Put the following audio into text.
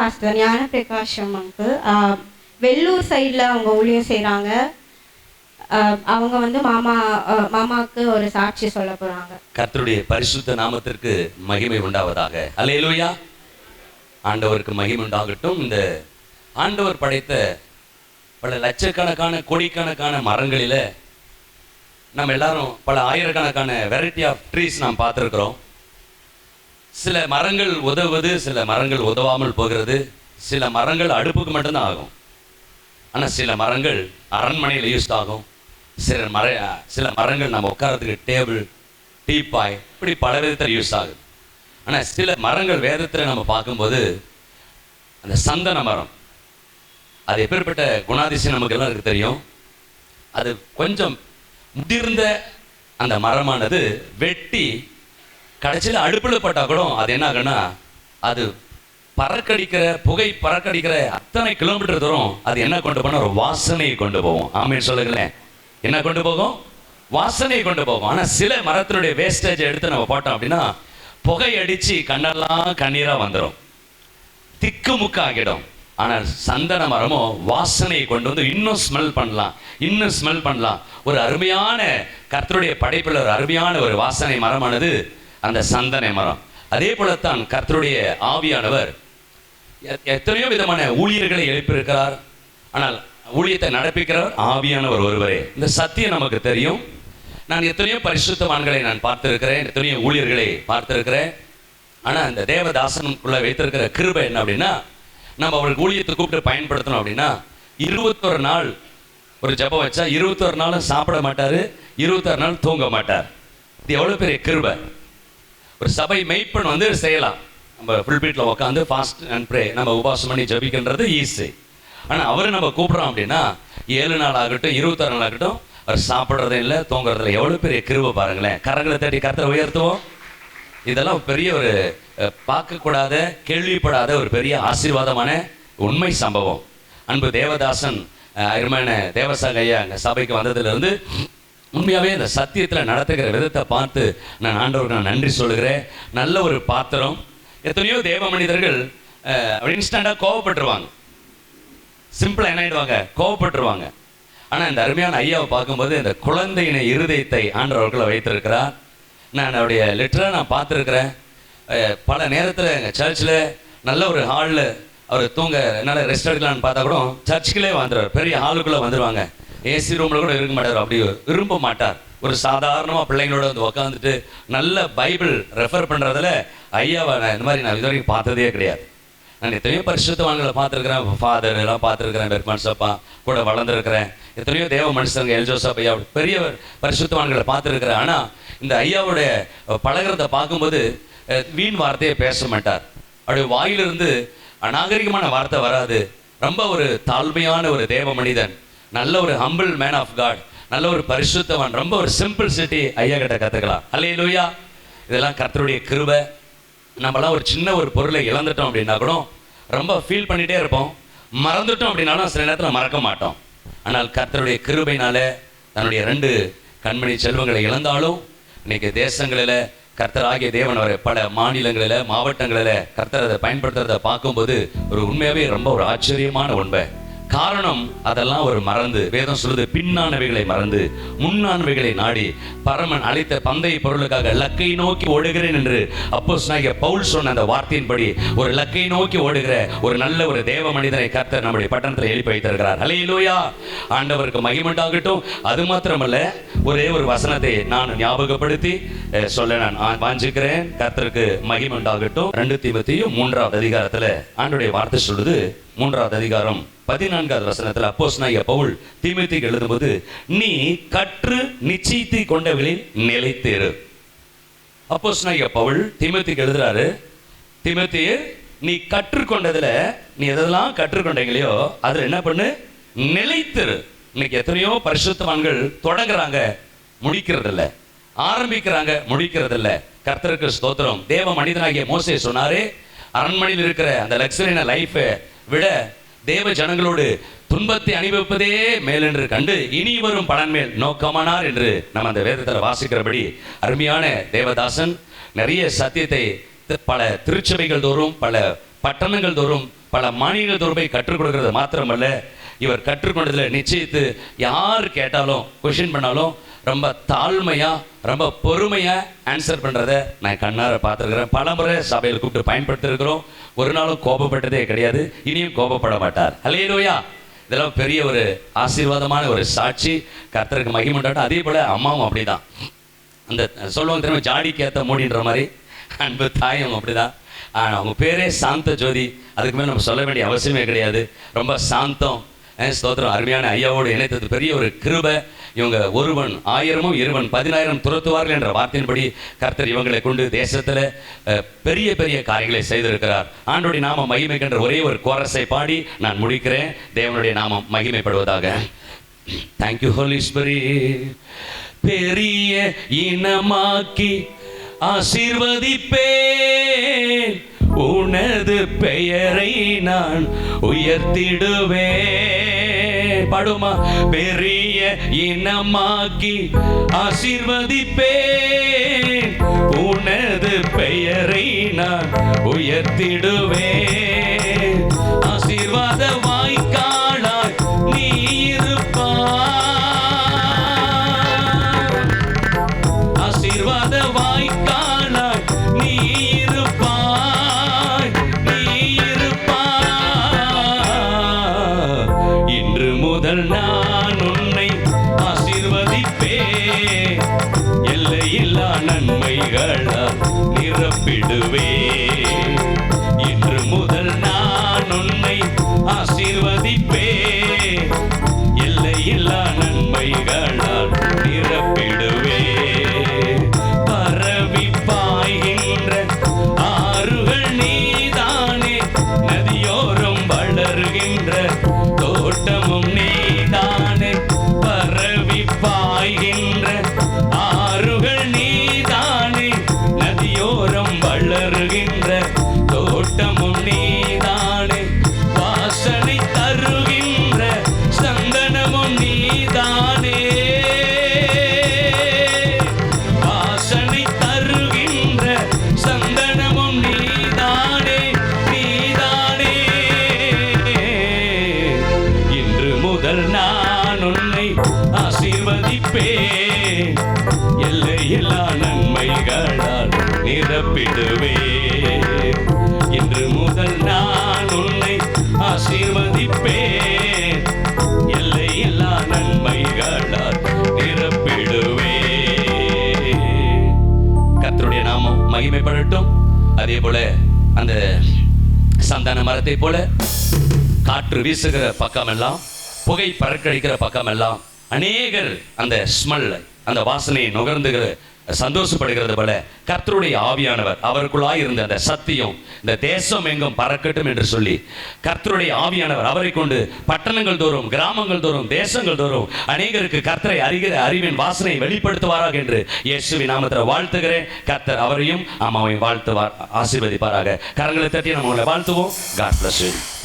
Pastor ஞான பிரகாஷம் uncle Vellur சைடில் அவங்க ஊழியம் செய்கிறாங்க அவங்க வந்து மாமா மாமாவுக்கு ஒரு சாட்சி சொல்ல போகிறாங்க கர்த்தருடைய பரிசுத்த நாமத்திற்கு மகிமை உண்டாவதாக. அலையலூயா ஆண்டவருக்கு மகிமை உண்டாகட்டும். இந்த ஆண்டவர் படைத்த பல லட்சக்கணக்கான கோடிக்கணக்கான மரங்களில் நம்ம எல்லாரும் பல ஆயிரக்கணக்கான வெரைட்டி ஆஃப் ட்ரீஸ் நாம் பார்த்துருக்குறோம். சில மரங்கள் உதவுவது சில மரங்கள் உதவாமல் போகிறது. சில மரங்கள் அடுப்புக்கு மட்டும்தான் ஆகும். ஆனால் சில மரங்கள் அரண்மனையில் யூஸ் ஆகும். சில மர சில மரங்கள் நம்ம உட்காரத்துக்கு டேபிள் டீப்பாய் இப்படி பல விதத்தில் யூஸ் ஆகுது. ஆனால் சில மரங்கள் வேதத்தில் நம்ம பார்க்கும்போது அந்த சந்தன மரம் அது எப்பேற்பட்ட குணாதிசயம் நமக்கு எல்லாம் இருக்கு தெரியும். அது கொஞ்சம் முதிர்ந்த அந்த மரமானது வெட்டி கடைசியில் அடுப்பில் பட்டா கூட அது என்ன ஆகுன்னா அது பறக்கடிக்கிற புகை பறக்கடிக்கிற அத்தனை கிலோமீட்டர் தூரம் அது என்ன கொண்டு போனால் ஒரு வாசனையை கொண்டு போகும். ஆமீன் சொல்லுங்களேன். என்ன கொண்டு போகும்? வாசனையை கொண்டு போகும். ஆனால் சில மரத்தினுடைய வேஸ்டேஜ் எடுத்து நம்ம போட்டோம் அப்படின்னா புகை அடித்து கண்ணெல்லாம் கண்ணீராக வந்துடும் திக்கு ஆனால் சந்தன மரமோ வாசனையை கொண்டு வந்து இன்னும் ஸ்மெல் பண்ணலாம். இன்னும் ஸ்மெல் பண்ணலாம். ஒரு அருமையான கர்த்தருடைய படைப்பில் ஒரு அருமையான ஒரு வாசனை மரமானது அந்த சந்தன மரம். அதே போலத்தான் கர்த்தருடைய ஆவியானவர் எத்தனையோ விதமான ஊழியர்களை எழுப்பியிருக்கிறார். ஆனால் ஊழியத்தை நடப்பிக்கிறவர் ஆவியானவர் ஒருவரே. இந்த சத்தியம் நமக்கு தெரியும். நான் எத்தனையோ பரிசுத்தவான்களை நான் பார்த்திருக்கிறேன் எத்தனையோ ஊழியர்களை பார்த்திருக்கிறேன். ஆனால் இந்த தேவதாசனுக்குள்ள வைத்திருக்கிற கிருபை என்ன அப்படின்னா நம்ம அவருக்கு ஊழியத்தை கூப்பிட்டு பயன்படுத்தணும் அப்படின்னா இருபத்தொரு நாள் ஒரு ஜெபம் வச்சா இருபத்தொரு நாளும் சாப்பிட மாட்டார் இருபத்தொரு நாள் தூங்க மாட்டார். இது எவ்வளோ பெரிய கிருபை. ஒரு சபை மெய்ப்பன் வந்து செய்யலாம். நம்ம ஃபுல் பீட்டில் உட்காந்து ஃபாஸ்ட் அண்ட் ப்ரே நம்ம உபாசம் பண்ணி ஜபிக்கின்றது ஈஸி. ஆனால் அவரை நம்ம கூப்பிட்றோம் அப்படின்னா ஏழு நாள் ஆகட்டும் இருபத்தாறு நாள் ஆகட்டும் அவர் சாப்பிட்றதே இல்லை தூங்குறதில்ல எவ்வளோ பெரிய கிருவை பாருங்களேன். கரங்களை தட்டி கரத்தை உயர்த்துவோம். இதெல்லாம் பெரிய ஒரு பார்க்கக்கூடாத கேள்விப்படாத ஒரு பெரிய ஆசீர்வாதமான உண்மை சம்பவம். அன்பு தேவதாசன் அருமையான தேவசாக ஐயா அங்கே சபைக்கு வந்ததுலேருந்து உண்மையாகவே இந்த சத்தியத்தில் நடத்துகிற விதத்தை பார்த்து நான் ஆண்டவருக்கு நான் நன்றி சொல்லுகிறேன். நல்ல ஒரு பாத்திரம். எத்தனையோ தேவ மனிதர்கள் இன்ஸ்டண்ட்டாக கோவப்பட்டுருவாங்க. சிம்பிளாக என்ன ஆயிடுவாங்க? கோவப்பட்டுருவாங்க. ஆனால் இந்த அருமையான ஐயாவை பார்க்கும்போது இந்த குழந்தையின இருதயத்தை ஆண்டவர்களை வைத்திருக்கிறார். நான் அவருடைய லெட்டரை நான் பார்த்துருக்குறேன். பல நேரத்தில் எங்கள் சர்ச்சில் நல்ல ஒரு ஹாலில் அவர் தூங்க என்னால் ரெஸ்ட் எடுக்கலான்னு பார்த்தா கூட சர்ச்சுக்குள்ளே வந்துடுவார் பெரிய ஹாலுக்குள்ளே வந்துடுவாங்க ஏசி ரூமில் கூட இருக்க மாட்டார். அப்படி விரும்ப மாட்டார். ஒரு சாதாரணமாக பிள்ளைங்களோட வந்து உட்காந்துட்டு நல்ல பைபிள் ரெஃபர் பண்ணுறதுல ஐயாவை நான் இந்த மாதிரி நான் இது வரைக்கும் பார்த்ததே கிடையாது. நான் எத்தனையோ பரிசுத்தவான்களை பார்த்துருக்கிறேன். ஃபாதர் எல்லாம் பார்த்துருக்குறேன். பெர்மான் சப்பா கூட வளர்ந்துருக்கிறேன். எத்தனையோ தேவ மனுஷங்க எல்ஜோசப் ஐயா பெரிய பரிசுத்தவான்களை பார்த்துருக்குறேன். ஆனால் இந்த ஐயாவோட பழகிறத பார்க்கும்போது வீண் வார்த்தையை பேச மாட்டார். அவருடைய வாயிலிருந்து அநாகரிகமான வார்த்தை வராது. ரொம்ப ஒரு தாழ்மையான ஒரு தேவ மனிதன். நல்ல ஒரு ஹம்பிள் மேன் ஆஃப் காட் நல்ல ஒரு பரிசுத்தவன் ரொம்ப ஒரு சிம்பிள் சிட்டி ஐயா கிட்ட கற்றுக்கலாம் அல்லே லூயா இதெல்லாம் கர்த்தருடைய கிருபை. நம்மலாம் ஒரு சின்ன ஒரு பொருளை இழந்துட்டோம் அப்படின்னா கூட ரொம்ப ஃபீல் பண்ணிகிட்டே இருப்போம். மறந்துட்டோம் அப்படின்னாலும் சில நேரத்தில் மறக்க மாட்டோம். ஆனால் கர்த்தருடைய கிருபைனால தன்னுடைய ரெண்டு கண்மணி செல்வங்களை இழந்தாலும் இன்னைக்கு தேசங்களில் கர்த்தர் ஆகிய தேவன் அவரை பல மாநிலங்களில் மாவட்டங்களில் கர்த்தர் அதை பயன்படுத்துறதை பார்க்கும்போது ஒரு உண்மையாகவே ரொம்ப ஒரு ஆச்சரியமான உண்மை. காரணம் அதெல்லாம் ஒரு மறந்து வேதம் சொல்லுது பின்னானவைகளை மறந்து முன்னானவைகளை நாடி பரமன் அழைத்த பந்தய பொருளுக்காக லக்கை நோக்கி ஓடுகிறேன் என்று அப்போ பவுல் சொன்ன அந்த வார்த்தையின்படி ஒரு லக்கை நோக்கி ஓடுகிற ஒரு நல்ல ஒரு தேவ மனிதனை கர்த்தர் நம்முடைய பட்டணத்தில் எழுப்பி வைத்திருக்கிறார். அலையிலோயா ஆண்டவருக்கு மகிமண்டாகட்டும் அது மாத்திரமல்ல ஒரே ஒரு வசனத்தை நான் ஞாபகப்படுத்தி சொல்ல நான் வாஞ்சிக்கிறேன். கர்த்தருக்கு மகிமை உண்டாகட்டும். ரெண்டு தீமத்தையும் மூன்றாவது அதிகாரத்துல ஆண்டுடைய வார்த்தை சொல்லுது. மூன்றாவது அதிகாரம் பதினான்காவது வசனத்துல அப்போஸ் பவுல் தீமத்திக்கு எழுதும்போது நீ கற்று நிச்சயித்து கொண்டவர்களில் நிலைத்தேரு அப்போஸ் பவுல் தீமத்திக்கு எழுதுறாரு தீமத்திய நீ கற்றுக்கொண்டதுல நீ எதெல்லாம் கற்றுக்கொண்டீங்களையோ அதுல என்ன பண்ணு? நிலைத்திரு இன்னைக்கு எத்தனையோ பரிசுத்தவான்கள் தொடங்குறாங்க முடிக்கிறதில்ல. ஆரம்பிக்கிறாங்க முடிக்கிறதில்ல. கர்த்தருக்கு ஸ்தோத்திரம். தேவ மனிதனாகிய மோசே சொன்னாரே அரண்மனையில் இருக்கிற அந்த லக்ஸரின லைஃபை விட தேவ ஜனங்களோடு துன்பத்தை அனுபவிப்பதே மேலென்று கண்டு இனி வரும் பலன் மேல் நோக்கமானார் என்று நம்ம அந்த வேதத்தில் வாசிக்கிறபடி அருமையான தேவதாசன் நிறைய சத்தியத்தை பல திருச்சபைகள் தோறும் பல பட்டணங்கள் தோறும் பல மாநிலங்கள் தோறும் போய் கற்றுக் கொடுக்கறது மாத்திரமல்ல இவர் கற்றுக்கொண்டதில் நிச்சயித்து யார் கேட்டாலும் கொஷின் பண்ணாலும் ரொம்ப தாழ்மையா ரொம்ப பொறுமையா ஆன்சர் பண்றத நான் கண்ணார பார்த்துருக்கிறேன். பல முறை சபையில் கூப்பிட்டு பயன்படுத்திருக்கிறோம் ஒரு நாளும் கோபப்பட்டதே கிடையாது. இனியும் கோபப்பட மாட்டார். அல்லையிலோயா இதெல்லாம் பெரிய ஒரு ஆசீர்வாதமான ஒரு சாட்சி. கர்த்தருக்கு மகிமண்டாட்டம் அதே போல அம்மாவும் அப்படிதான். அந்த சொல்லுவாங்க தெரியுமா? ஜாடிக்கு ஏத்த மூடின்ற மாதிரி. அன்பு தாயும் அப்படிதான். ஆனா, அவங்க பேரே சாந்த ஜோதி. அதுக்கு மேலே நம்ம சொல்ல வேண்டிய அவசியமே கிடையாது. ரொம்ப சாந்தம் ஸ்தோத்திரம்? அருமையான ஐயாவோடு இணைத்தது பெரிய ஒரு கிருப. இவங்க ஒருவன் ஆயிரமும் இருவன் பதினாயிரம் துரத்துவார்கள் என்ற வார்த்தையின்படி கர்த்தர் இவங்களை கொண்டு தேசத்துல பெரிய பெரிய காரியங்களை செய்திருக்கிறார். ஆண்டோடைய நாமம் மகிமைக்கின்ற ஒரே ஒரு கோரஸை பாடி நான் முடிக்கிறேன். தேவனுடைய நாமம் மகிமைப்படுவதாக. தேங்க்யூ ஹோலீஸ்வரி பெரிய இனமாக்கி ஆசீர்வதிப்பேன். உனது பெயரை நான் உயர்த்திடுவே படுமா பெரிய இனமாக்கி ஆசீர்வதிப்பேன். உனது பெயரை நான் உயர்த்திடுவே ஆசீர்வாத வாய்க்காலாய் நீ இருப்பா ஆசீர்வாத வாய்க்கால் நன்மைகளால் நிரப்பிடுவே இன்று முதல் நான் உன்னை ஆசீர்வதி அதே போல அந்த சந்தான மரத்தை போல காற்று வீசுகிற பக்கமெல்லாம் புகை பறக்கடிக்கிற பக்கமெல்லாம் அநேகர் அந்த ஸ்மெல் அந்த வாசனையை நுகர்ந்துகிற சந்தோஷப்படுகிறது போல கர்த்தருடைய ஆவியானவர் அவருக்குள்ளாய் இருந்த அந்த சத்தியம் இந்த தேசம் எங்கும் பறக்கட்டும் என்று சொல்லி கர்த்தருடைய ஆவியானவர் அவரை கொண்டு பட்டணங்கள் தோறும் கிராமங்கள் தோறும் தேசங்கள் தோறும் அநேகருக்கு கர்த்தரை அறிகிற அறிவின் வாசனை வெளிப்படுத்துவாராக என்று இயேசுவி நாமத்தில் வாழ்த்துகிறேன். கர்த்தர் அவரையும் அம்மாவையும் வாழ்த்துவார் ஆசீர்வதிப்பாராக. கரங்களை தட்டி நம்ம உங்களை வாழ்த்துவோம். God plus